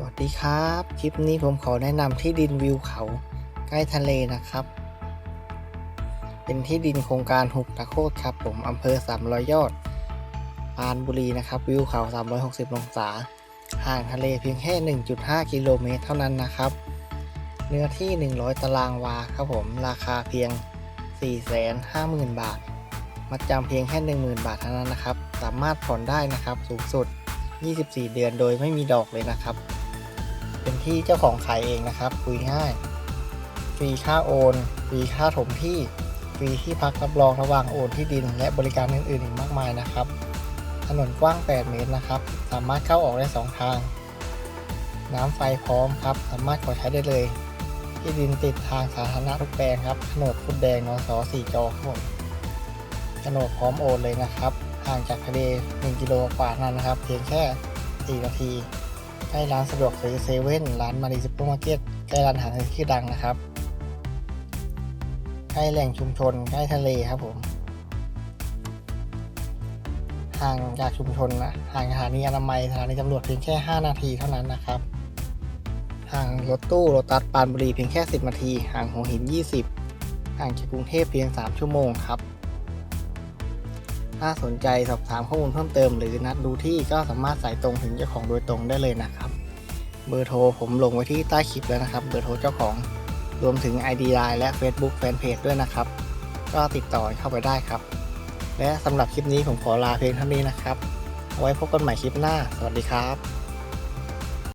สวัสดีครับ คลิปนี้ผมขอแนะนำที่ดินวิวเขา ใกล้ทะเลนะครับ เป็นที่ดินโครงการหุบตะโคดครับ ผมอำเภอ300ยอดปรานบุรีนะครับ วิวเขา 360 องศา ห่างทะเลเพียงแค่ 1.5 กิโลเมตรเท่านั้นนะครับ เนื้อที่ 100 ตารางวาครับผม ราคาเพียง 450,000 บาท มัดจำเพียงแค่ 10,000 บาทเท่านั้นนะครับ สามารถผ่อนได้นะครับ สูงสุด24 เดือนโดยไม่มีดอกเลยนะครับ ที่เจ้าของขายเองนะครับ คุยง่าย ฟรีค่าโอน ฟรีค่าถมที่ ฟรีที่พักรับรองระหว่างโอนที่ดิน และบริการอื่นๆอีกมากมายนะครับ ถนนกว้าง 8 เมตรนะครับ สามารถเข้าออกได้ 2 ทาง น้ำไฟพร้อมครับ สามารถขอใช้ได้เลย ที่ดินติดทางสาธารณะทุกแปลงครับโฉนดฟุดแดงนสสี่จอครับผมโฉนดพร้อมโอนเลยนะครับ ห่างจากทะเล1กิโลกว่านั้นนะครับ เพียงแค่ 4 นาที ใกล้ร้านสะดวกซื้อเซเว่นร้านมารีซูเปอร์มาร์เก็ตใกล้ร้านอาหารที่ดังนะครับ ใกล้แหล่งชุมชน ใกล้ทะเลครับผมห่างจากชุมชนนะห่างสถานีอนามัยสถานีตำรวจเพียงแค่ 5 นาทีเท่านั้นนะครับห่างรถตู้รถตัดปานบุรีเพียงแค่ 10 นาทีห่างหัวหิน 20 ห่างจากกรุงเทพเพียง 3 ชั่วโมงครับ ถ้าสนใจสอบถามข้อมูลเพิ่มเติมหรือนัดดูที่ก็สามารถสายตรงถึงเจ้าของโดยตรงได้เลยนะครับ เบอร์โทรผมลงไว้ที่ใต้คลิปแล้วนะครับ เบอร์โทรเจ้าของรวมถึง ID Line และ Facebook Fanpage ด้วยนะครับ ก็ติดต่อเข้าไปได้ครับ และสำหรับคลิปนี้ผมขอลาเพียงเท่านี้นะครับ ไว้พบกันใหม่คลิปหน้า สวัสดีครับ